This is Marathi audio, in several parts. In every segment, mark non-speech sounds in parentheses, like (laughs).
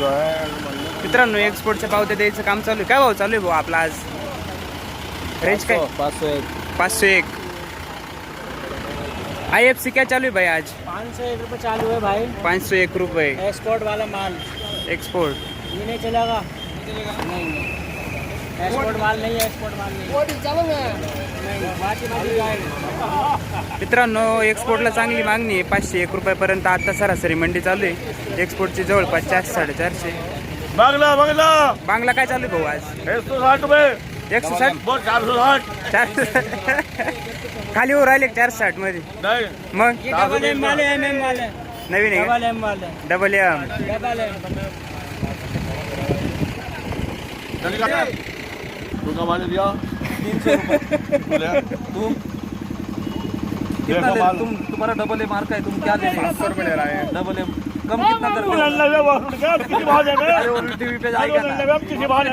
है मित्रांनो एक्सपोर्टच्या पावत्या द्यायचं काम चालू आहे. काय भाऊ चालू आहे भाऊ आपला आज? रेंज काय? पाँच सौ एक. पाचशे एक. आय एफ़ सी क्या चालू आहे भाई आज? पाँच सौ एक रुपये चालू है भाई. पाचशे एक रुपये. एक्सपोर्ट वाला माल. एक्सपोर्ट ये नहीं चलेगा. नहीं एक्सपोर्ट माल नहीं है एक्सपोर्ट माल नहीं मित्रांनो एक्सपोर्टला चांगली मागणी आहे. पाचशे एक रुपयापर्यंत आता सरासरी मंडी चालू आहे. एक्सपोर्टची जवळपास चारशे साडेचारशे. बांग्ला बांग्ला. बांगला काय चालू आहे भाऊ आज? एक सौ साठ रुपये. एकशे साठ? वो चार सौ साठ. चार खाली वर राहिले चारशे साठमध्ये? नहीं. मग? नवीन आहे डबल एम वाले का? डबल एम डबल एम चलेगा तू का माने दिया. तुम कितना माल तुम तुम्हारा डबल एम मार्क है तुम क्या ले पाँच सौ रुपये ले रहे हैं. डबल एम कम कितना करते हो? लल्ला वो किसी अरे में वो टीवी पे जाएगा ना किसी भाव में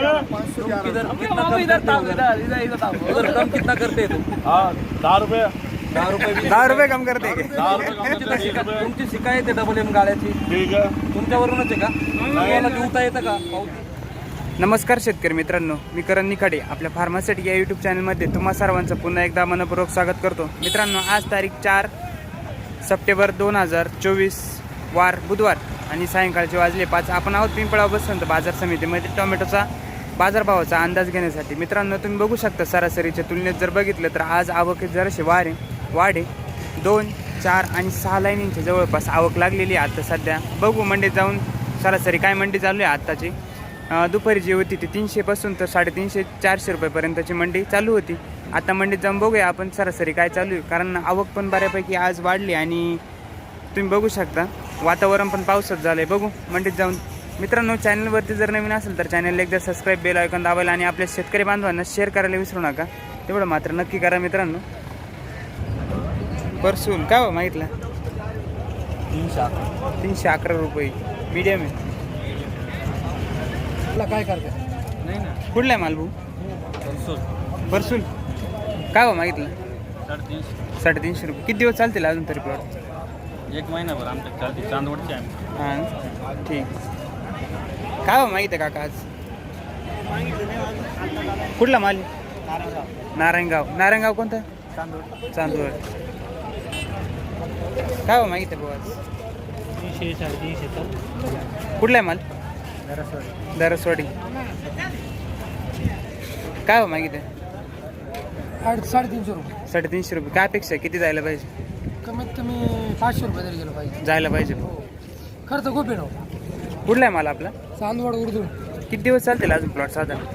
किधर कितना कम करते हो? उधर उधर (laughs) कम कितना करते हो तुम? हाँ दहा रुपये दहा रुपये कम करते तुमची शिकायत आहे डबल एम गाड्याची. ठीक है तुमच्यावरूनच आहे का? तुम्हाला घेऊता येतं का? नमस्कार शेतकरी मित्रांनो मी करण निखाडे आपल्या फार्मासिटी या यूट्यूब चॅनलमध्ये तुम्हा सर्वांचं पुन्हा एकदा मनपूर्वक स्वागत करतो. मित्रांनो आज तारीख चार सप्टेंबर दोन हजार चोवीस वार बुधवार आणि सायंकाळचे वाजले पाच. आपण आहोत पिंपळा बसंत बाजार समितीमध्ये. टोमॅटोचा बाजारभावाचा अंदाज घेण्यासाठी मित्रांनो तुम्ही बघू शकता सरासरीच्या तुलनेत जर बघितलं तर आज आवक जराशी वारे वाढे. दोन चार आणि सहा लाईनींच्या जवळपास आवक लागलेली आहे. आता सध्या बघू मंडीत जाऊन सरासरी काय मंडी चालू आहे आत्ताची. दुपारी जी होती ती तीनशेपासून तर साडेतीनशे चारशे रुपयेपर्यंतची मंडी चालू होती. आता मंडीत जाऊन बघूया आपण सरासरी काय चालू आहे. कारण आवक पण बऱ्यापैकी आज वाढली आणि तुम्ही बघू शकता वातावरण पण पावसात झालं आहे बघू मंडीत जाऊन. मित्रांनो चॅनलवरती जर नवीन असेल तर चॅनलला एकदा सबस्क्राईब बेल ऐकून दाबायला आणि आपल्या शेतकरी बांधवांना शेअर करायला विसरू नका. तेवढं मात्र नक्की करा मित्रांनो. परसूल काय हो अकरा. तीनशे अकरा रुपये. मीडियम आहे. काय करते नाही ना. कुठला आहे मालभू परसूल काय हो मागितलं? साडेतीनशे. साडेतीनशे रुपये. किती दिवस चालतील अजून तरी प्लॉट एक महिनाभर आमच्या चालते चांदवडचे आहे. हां. ठीक. काय हो माहिती आहे काका आज? कुठला माल? नारायणगाव नारायणगाव कोणतं? चांदूर काय हो माहिती आहे भाऊ आज? तीनशे साडेतीनशे तर कुठला आहे माल? दरसवाडी. काय हो मागित आहे आठ साडेतीनशे रुपये. साडेतीनशे रुपये. काय अपेक्षा आहे? किती जायला पाहिजे? कमीत कमी पाचशे रुपये तरी गेलं पाहिजे. जायला पाहिजे. खर्च खूप आहे ना कुठला आहे माल आपला? चांदवड उर्दू. किती दिवस चालतील अजून प्लॉट साधारण?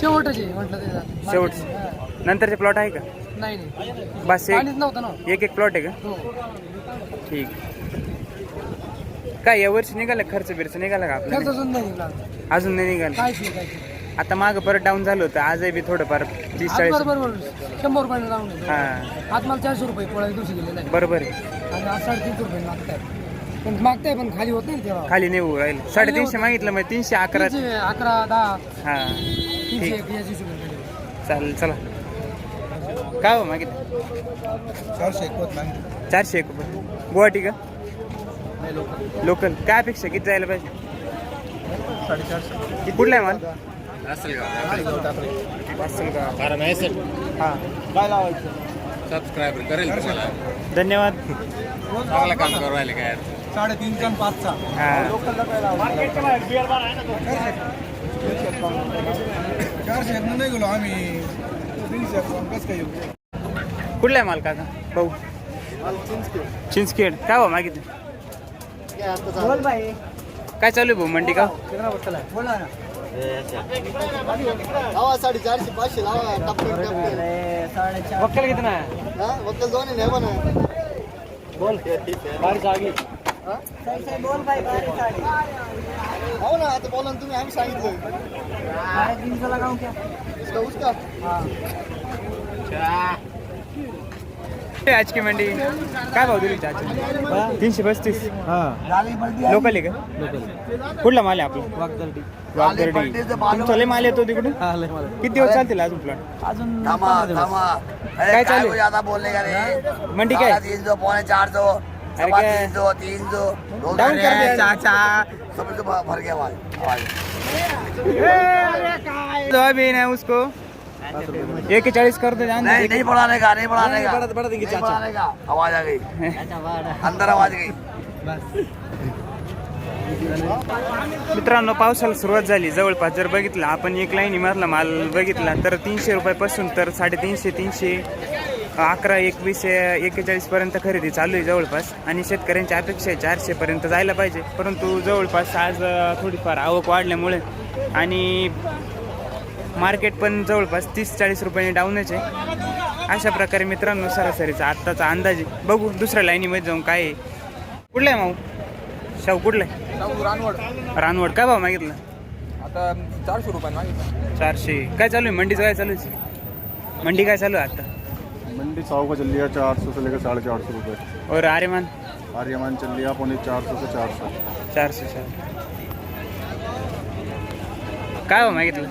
शेवटच म्हटलं ते शेवट नंतरचे प्लॉट आहे का? नाही नाही. बस एक पाणीच नव्हतं ना एक एक प्लॉट आहे का? हो. ठीक. काय यावर्षी निघाला खर्च बिर्च? निघाला का खर्च आपला अजून नाही निघाला. अजून नाही निघाला. काहीच नाही काहीच नाही आता मागं परत डाऊन झालं होतं आजही बी थोडंफार तीस आज चाळीस बरोबर बरोबर शंभर. हां. आज मला चारशे रुपये पोळ्या दिवशी गेलेला आहे बरोबर आहे. आणि आज साडेतीनशे रुपये मागताय. पण मागताय पण खाली होत नाही तेव्हा. खाली नेऊ राहील. साडेतीनशे मागितलं मग तीनशे अकरा तीनशे अकरा दहा. हां. तीनशे ठीक. एक याची रुपये चालेल चला. काय हो मागितलं? चारशे एक चारशे एक रुपये गुवाहाटी का? लोकल काय अपेक्षा? किती जायला पाहिजे? कुठला आहे माल हां. काय लावायचं सबस्क्राईबर करेल धन्यवाद. चांगलं काम करू राहिले काय? साडेतीनशे आणि पाचचा चारशे नाही गेलो आम्ही. तीनशे कसं काय कुठला आहे माल काका? भाऊ. चिंचखेड. काय हो मागितलं? बोल भाई। काय चालू आहे भाऊ मंडी का? बोला ना लावा साडेचारशे पाचशे लावा टप्पे टप्पे वक्कल कितना हा वक्कल दोन आहे ना बोल. बारिश आ गई हो ना आता बोला ना तुम्ही आम्ही सांगितलं. साढ़े तीन सौ लगाऊं क्या? उसका? उसका आज की मंडी। काय भाव दिली आज? तीनशे पस्तीस. लोकल आहे का? कुठला माल आहे आपला? वागदर्डी. तुमचा लय माल येतो तिकडून? किती दिवस चालतील अजून प्लॉट अजून काय चालू मंडी काय? तीन सौ पौने चार सौ अरे क्या? तीन सौ तीन सौ दो डाउन कर दिया चाचा समझ भर भर गया आवाज़ ना उसको। एक चालीस कर दो जान नहीं नहीं बढ़ाने का नहीं बढ़ाने का नहीं बढ़ाने का आवाज आ गई। अंदर आवाज गई। मित्रांनो पावसाला सुरुवात झाली. जवळपास जर बघितलं आपण एक लाईनी मधला माल बघितला तर तीनशे रुपयापासून तर साडेतीनशे तीनशे अकरा एकवीस एक्केचाळीस पर्यंत खरेदी चालू आहे जवळपास. आणि शेतकऱ्यांची अपेक्षा आहे चारशे पर्यंत जायला पाहिजे. परंतु जवळपास आज थोडीफार आवक वाढल्यामुळे आणि मार्केट पण जवळपास तीस चाळीस रुपयाने डाऊनच आहे. अशा प्रकारे मित्रांनो सरासरीचा आत्ताचा अंदाज आहे. बघू दुसऱ्या लाईनीमध्ये जाऊन काय आहे. कुठला आहे माऊ? शाहू कुठला आहे? रानवड. रानवड. काय भाव मागितलं? आता चारशे रुपये मागितलं. चारशे. काय चालू आहे? मंडीचं काय चालू आहे? मंडी काय चालू आहे आता? मंडी सौ का चल लिया चार सौ से लेकर साढ़े चार सौ रुपये. और आर्यमान? आर्यमान चल लिया पौने चार सौ से चार सौ चारशे. चार काय भाव मागितलं?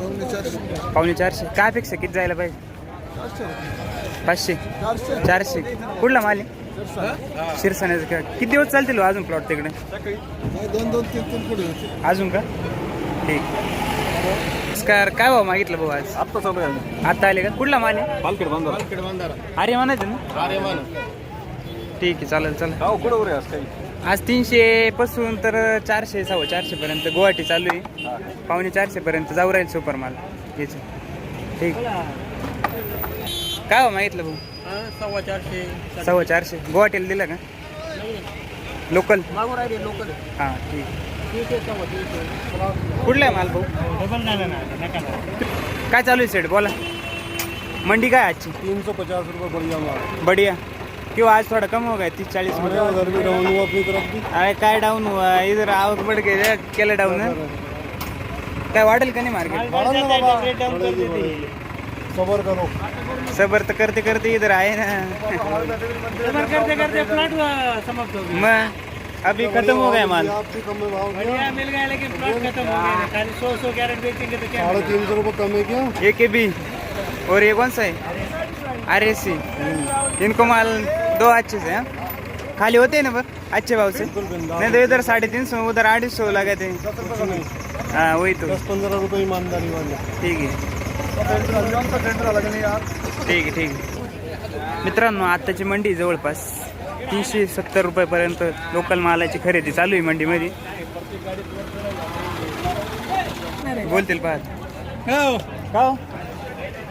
पावणे चारशे. काय अपेक्षा? किती जायला पाहिजे? पाचशे. चारशे. कुठला माल आहे? शिरसाण्याचं का? किती दिवस चालतील हो अजून प्लॉट तिकडे? दोन दोन तीन तीन पुढे होते. अजून का? ठीक. नमस्कार. काय भाव मागितलं भाऊ आज? आत्ता चालू आहे. आता आले का? कुठला माल आहे? पालखेड बांधा अरे म्हणायचं ना? ठीक आहे चालेल चालेल. गाव कुठं रे आज काही? आज तीनशे पासून तर चारशे सव्वा चारशे पर्यंत गुवाहाटी चालू आहे. पावणे चारशे पर्यंत जाऊ राहील सुपर माल. याचं. ठीक. काय हो मागितलं भाऊ? सव्वा चारशे सव्वा चारशे. गुवाहाटीला दिलं का? लोकल? मागून राहिले लोकल. हां ठीक. तीनशे सव्वा तीनशे. कुठला आहे माल भाऊ? डबल नाही काय चालू आहे सेट? बोला. मंडी काय आजची? तीन सौ पचास रुपये बढ़िया माल. बढ़िया. क्यों आज थोड़ा कम हो गया तीस चालीस में अरे उधर भी डाउन हुआ अपनी तरफ़ भी। अरे काय डाऊन हुआ? इधर आवक बढ़ गई केलं डाऊन काय वाढेल का नाही मार्केट सबर करो। सबर तर करते करते इधर आहे ना। करते करते प्लॉट समाप्त हो गया। मग अभी खत्म हो गया माल। में बढ़िया मिल गया लेकिन प्लॉट खत्म हो गया। खाली सौ सौ कैरेट बेचेंगे तो क्या साढ़े तीन सौ रुपये कम है क्या? ए के बी और ये कौन सा है? आर एस सी इनको माल दो अच्छे से हाँ? खाली होते हैं ना पर अच्छे भाव से? नहीं तो इधर साढ़े तीन सौ उधर आठ सौ लगाते हैं हाँ वही तो। दस पंद्रह रुपये ईमानदारी वाले। ठीक यार ठीक आहे ठीक आहे मित्रांनो आत्ताची मंडी जवळपास तीनशे सत्तर रुपयापर्यंत लोकल मालाची खरेदी चालू आहे मंडीमध्ये. बोलतील पाहत. हो. का हो?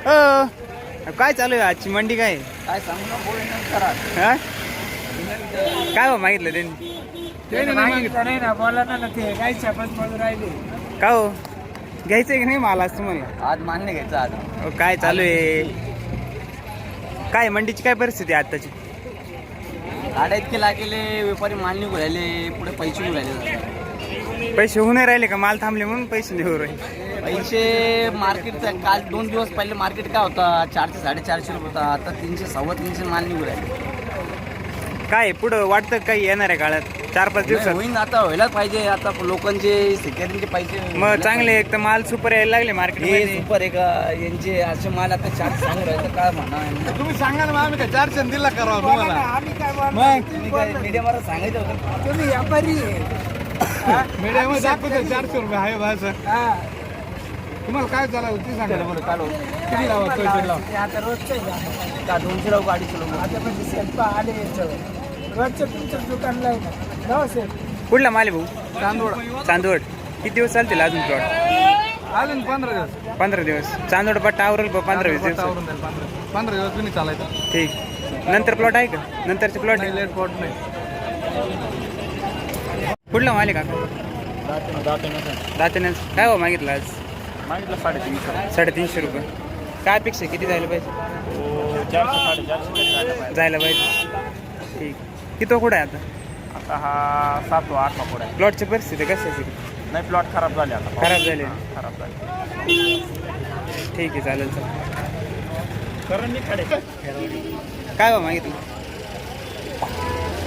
हो. काय चालू आहे आजची मंडी काय? काय सांगू ना बोल करा हा? काय हो मागितलं त्यांनी? नाही ना बोला ना ते छापच राहिले. का हो? घ्यायचं की नाही माल आज तुम्हाला? आज मान्य घ्यायचं आज. अहो, काय चालू आहे? काय मंडीची काय परिस्थिती आहे आत्ताची? गाड्या इतके लागेले व्यापारी माल निघू राहिले पुढे पैसे निघू राहिले. पैसे होऊन नाही राहिले का? माल थांबले म्हणून पैसे देऊ राहिले. पैसे मार्केटचा काल दोन दिवस पहिले मार्केट काय होता? चारशे साडेचारशे रुपये होता. आता तीनशे सव्वा तीनशे माल निघू राहिले. काय पुढं वाटतं काही येणार आहे काळात? चार पाच नाही, दिवसात? होईन आता व्हायलाच पाहिजे. आता लोकांचे शेतकऱ्यांचे पैसे मग चांगले एक तर माल सुपर यायला लागले हे मार्केट सुपर आहे का? यांचे असे माल आता चार सांगू राहिले. काय म्हणा तुम्ही सांगा ना आम्ही काय चारशे दिला करा तुम्हाला? आम्ही काय? मग? मीडियावर सांगायचं होतं? तुम्ही व्यापारी आहे. मीडियामध्ये दाखवतो चारशे रुपये आहे हा. तुम्हाला काय चालू ती सांगा. बरं काढू किती लावा आता रोजचं का? दोनशे लावू अडीचशे लावू आता म्हणजे सेल्फ आले याच्यावर. तुमच्या दुकानला आहे ना. जाऊ सेल्फ कुठला माल भाऊ? चांदवड चांदवड किती दिवस चालतील अजून प्लॉट अजून पंधरा दिवस. पंधरा दिवस. चांदवड पट्टा आवरेल बा पंधरा वीस दिवस आवरून जाईल पंधरा दिवस. नाही चालायचं. ठीक. नंतर प्लॉट आहे का? नंतरचे प्लॉट लेट पोट नाही. कुठला माल आहे काका? काय हो मागितलं आज? मागितलं साडेतीनशे. साडेतीनशे रुपये. काय अपेक्षा आहे? किती जायला पाहिजे? चारशे साडेचारशे झाले पाहिजे. जायला पाहिजे. ठीक. किती कुठं आहे आता? आता हा सातवा आठवा पुढे आहे. प्लॉटची परिस्थिती कशी आहे? नाही प्लॉट खराब झाले आता. खराब झाले. खराब झाले. ठीक आहे चालेल चालेल. काय बा मागितलं?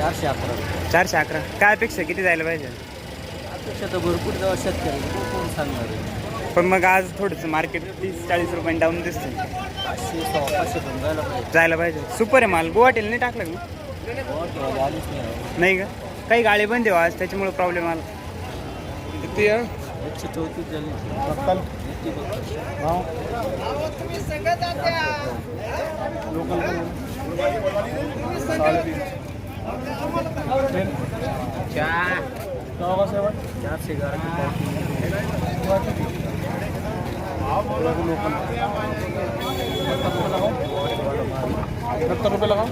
चारशे अकरा चारशे अकरा. काय अपेक्षा? किती जायला पाहिजे? अपेक्षा तर भरपूर जेव्हा शेतकरी कोण सांगणार पण मग आज थोडंसं मार्केट तीस चाळीस रुपयांनी डाऊन दिसतं पाचशे सव्वा पाचशे पण जायला पाहिजे. जायला पाहिजे. सुपर आहे माल. गुवाहाटीला नाही टाकलं का? आलीच नाही. नाही का? काही गाळे बंद आहे आज त्याच्यामुळे प्रॉब्लेम आला. किती आहे? सत्तर रुपये लगाओ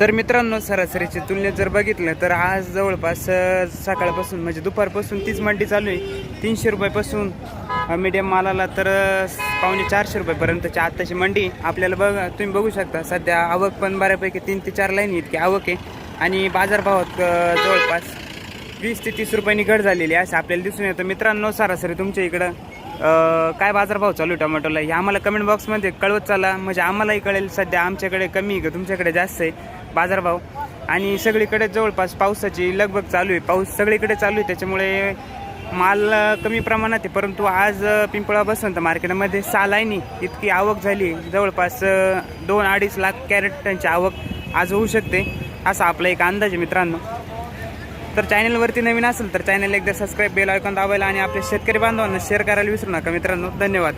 तर मित्रांनो सरासरीच्या तुलनेत जर बघितलं तर आज जवळपास सकाळपासून म्हणजे दुपारपासून तीच मंडी चालू आहे. तीनशे रुपयापासून मीडियम मालाला तर पावणे चारशे रुपयेपर्यंतची आत्ताची मंडी आपल्याला बघ तुम्ही बघू शकता सध्या आवक पण बऱ्यापैकी तीन ते चार लाईन इतकी आवक आहे. आणि बाजारभावात जवळपास वीस ते तीस रुपयांनी घट झालेली आहे असं आपल्याला दिसून येतं. मित्रांनो सरासरी तुमच्या इकडं काय बाजारभाव चालू आहे टोमॅटोला? हे आम्हाला कमेंट बॉक्समध्ये कळवत चाला. म्हणजे आम्हालाही कळेल सध्या आमच्याकडे कमी आहे का? तुमच्याकडे जास्त आहे बाजारभाव. आणि सगळीकडे जवळपास पावसाची लगबग चालू आहे. पाऊस सगळीकडे चालू आहे. त्याच्यामुळे माल कमी प्रमाणात आहे परंतु आज पिंपळा बसंत मार्केटमध्ये सालायनी इतकी आवक झाली. जवळपास दोन अडीच लाख कॅरेटची आवक आज होऊ शकते असा आपला एक अंदाज आहे मित्रांनो. तर चॅनलवरती नवीन असेल तर चॅनल एकदा सबस्क्राईब बेल ऐकून दाबायला आणि आपल्या शेतकरी बांधवांना शेअर करायला विसरू नका मित्रांनो. धन्यवाद.